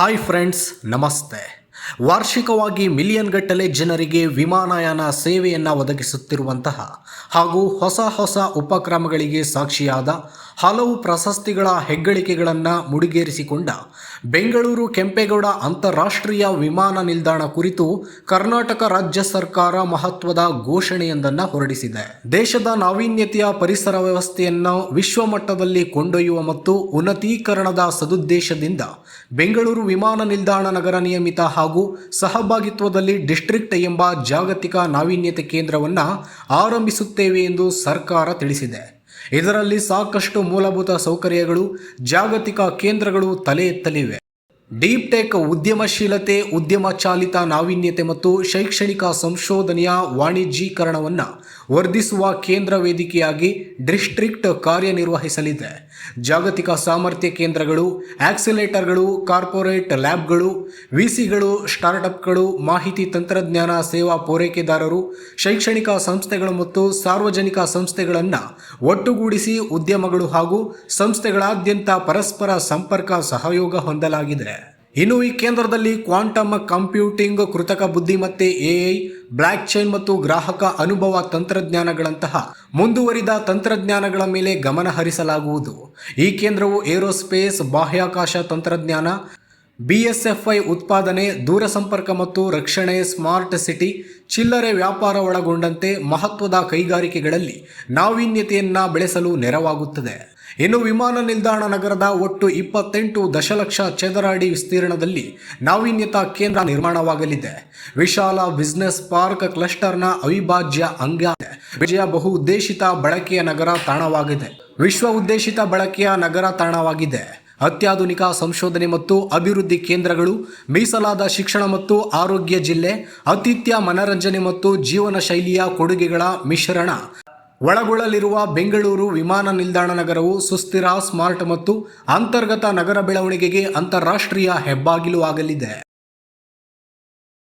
Hi friends ನಮಸ್ತೆ. ವಾರ್ಷಿಕವಾಗಿ million ಗಟ್ಟಲೆ ಜನರಿಗೆ ವಿಮಾನಯಾನ ಸೇವೆಯನ್ನು ಒದಗಿಸುತ್ತಿರುವಂತಹ ಹಾಗೂ ಹೊಸ ಹೊಸ ಉಪಕ್ರಮಗಳಿಗೆ ಸಾಕ್ಷಿಯಾದ ಹಲವು ಪ್ರಶಸ್ತಿಗಳ ಹೆಗ್ಗಳಿಕೆಗಳನ್ನು ಮುಡಿಗೇರಿಸಿಕೊಂಡ ಬೆಂಗಳೂರು ಕೆಂಪೇಗೌಡ ಅಂತಾರಾಷ್ಟ್ರೀಯ ವಿಮಾನ ನಿಲ್ದಾಣ ಕುರಿತು ಕರ್ನಾಟಕ ರಾಜ್ಯ ಸರ್ಕಾರ ಮಹತ್ವದ ಘೋಷಣೆಯೊಂದನ್ನು ಹೊರಡಿಸಿದೆ. ದೇಶದ ನಾವೀನ್ಯತೆಯ ಪರಿಸರ ವ್ಯವಸ್ಥೆಯನ್ನು ವಿಶ್ವಮಟ್ಟದಲ್ಲಿ ಕೊಂಡೊಯ್ಯುವ ಮತ್ತು ಉನ್ನತೀಕರಣದ ಸದುದ್ದೇಶದಿಂದ ಬೆಂಗಳೂರು ವಿಮಾನ ನಿಲ್ದಾಣ ನಗರ ನಿಯಮಿತ ಹಾಗೂ ಸಹಭಾಗಿತ್ವದಲ್ಲಿ ಡಿಸ್ಟ್ರಿಕ್ಟ್ ಎಂಬ ಜಾಗತಿಕ ನಾವೀನ್ಯತೆ ಕೇಂದ್ರವನ್ನು ಆರಂಭಿಸುತ್ತೇವೆ ಎಂದು ಸರ್ಕಾರ ತಿಳಿಸಿದೆ. ಇದರಲ್ಲಿ ಸಾಕಷ್ಟು ಮೂಲಭೂತ ಸೌಕರ್ಯಗಳು ಜಾಗತಿಕ ಕೇಂದ್ರಗಳು ತಲೆ ಎತ್ತಲಿವೆ. ಡೀಪ್ ಟೆಕ್ ಉದ್ಯಮಶೀಲತೆ ಉದ್ಯಮ ಚಾಲಿತ ನಾವೀನ್ಯತೆ ಮತ್ತು ಶೈಕ್ಷಣಿಕ ಸಂಶೋಧನೆಯ ವಾಣಿಜ್ಯೀಕರಣವನ್ನು ವರ್ಧಿಸುವ ಕೇಂದ್ರ ವೇದಿಕೆಯಾಗಿ ಡಿಸ್ಟ್ರಿಕ್ಟ್ ಕಾರ್ಯನಿರ್ವಹಿಸಲಿದೆ. ಜಾಗತಿಕ ಸಾಮರ್ಥ್ಯ ಕೇಂದ್ರಗಳು, ಆಕ್ಸಿಲೇಟರ್ಗಳು, ಕಾರ್ಪೊರೇಟ್ ಲ್ಯಾಬ್ಗಳು, ವಿಸಿಗಳು, ಸ್ಟಾರ್ಟ್ಅಪ್ಗಳು, ಮಾಹಿತಿ ತಂತ್ರಜ್ಞಾನ ಸೇವಾ ಪೂರೈಕೆದಾರರು, ಶೈಕ್ಷಣಿಕ ಸಂಸ್ಥೆಗಳು ಮತ್ತು ಸಾರ್ವಜನಿಕ ಸಂಸ್ಥೆಗಳನ್ನು ಒಟ್ಟುಗೂಡಿಸಿ ಉದ್ಯಮಗಳು ಹಾಗೂ ಸಂಸ್ಥೆಗಳಾದ್ಯಂತ ಪರಸ್ಪರ ಸಂಪರ್ಕ ಸಹಯೋಗ ಹೊಂದಲಾಗಿದೆ. ಇನ್ನು ಈ ಕೇಂದ್ರದಲ್ಲಿ ಕ್ವಾಂಟಮ್ ಕಂಪ್ಯೂಟಿಂಗ್, ಕೃತಕ ಬುದ್ಧಿಮತ್ತೆ, ಎಐ, ಬ್ಲಾಕ್ ಚೈನ್ ಮತ್ತು ಗ್ರಾಹಕ ಅನುಭವ ತಂತ್ರಜ್ಞಾನಗಳಂತಹ ಮುಂದುವರಿದ ತಂತ್ರಜ್ಞಾನಗಳ ಮೇಲೆ ಗಮನ ಹರಿಸಲಾಗುವುದು. ಈ ಕೇಂದ್ರವು ಏರೋಸ್ಪೇಸ್, ಬಾಹ್ಯಾಕಾಶ ತಂತ್ರಜ್ಞಾನ, ಬಿಎಸ್ಎಫ್ಐ ಉತ್ಪಾದನೆ, ದೂರಸಂಪರ್ಕ ಮತ್ತು ರಕ್ಷಣೆ, ಸ್ಮಾರ್ಟ್ ಸಿಟಿ, ಚಿಲ್ಲರೆ ವ್ಯಾಪಾರ ಒಳಗೊಂಡಂತೆ ಮಹತ್ವದ ಕೈಗಾರಿಕೆಗಳಲ್ಲಿ ನಾವೀನ್ಯತೆಯನ್ನು ಬೆಳೆಸಲು ನೆರವಾಗುತ್ತದೆ. ಇನ್ನು ವಿಮಾನ ನಿಲ್ದಾಣ ನಗರದ ಒಟ್ಟು ಇಪ್ಪತ್ತೆಂಟು ದಶಲಕ್ಷ ಚದರ ಅಡಿ ವಿಸ್ತೀರ್ಣದಲ್ಲಿ ನಾವೀನ್ಯತಾ ಕೇಂದ್ರ ನಿರ್ಮಾಣವಾಗಲಿದೆ. ವಿಶಾಲ ಬಿಸ್ನೆಸ್ ಪಾರ್ಕ್ ಕ್ಲಸ್ಟರ್ನ ಅವಿಭಾಜ್ಯ ಅಂಗ ವಿಜಯ ಬಹು ಉದ್ದೇಶಿತ ಬಳಕೆಯ ನಗರ ತಾಣವಾಗಿದೆ. ವಿಶ್ವ ಉದ್ದೇಶಿತ ಬಳಕೆಯ ನಗರ ತಾಣವಾಗಿದೆ. ಅತ್ಯಾಧುನಿಕ ಸಂಶೋಧನೆ ಮತ್ತು ಅಭಿವೃದ್ಧಿ ಕೇಂದ್ರಗಳು, ಮೀಸಲಾದ ಶಿಕ್ಷಣ ಮತ್ತು ಆರೋಗ್ಯ ಜಿಲ್ಲೆ ಅತಿಥ್ಯ ಮನರಂಜನೆ ಮತ್ತು ಜೀವನ ಶೈಲಿಯ ಕೊಡುಗೆಗಳ ಮಿಶ್ರಣ ಒಳಗೊಳ್ಳಲಿರುವ ಬೆಂಗಳೂರು ವಿಮಾನ ನಿಲ್ದಾಣ ನಗರವು ಸುಸ್ಥಿರ ಸ್ಮಾರ್ಟ್ ಮತ್ತು ಅಂತರ್ಗತ ನಗರ ಬೆಳವಣಿಗೆಗೆ ಅಂತಾರಾಷ್ಟ್ರೀಯ ಹೆಬ್ಬಾಗಿಲು ಆಗಲಿದೆ.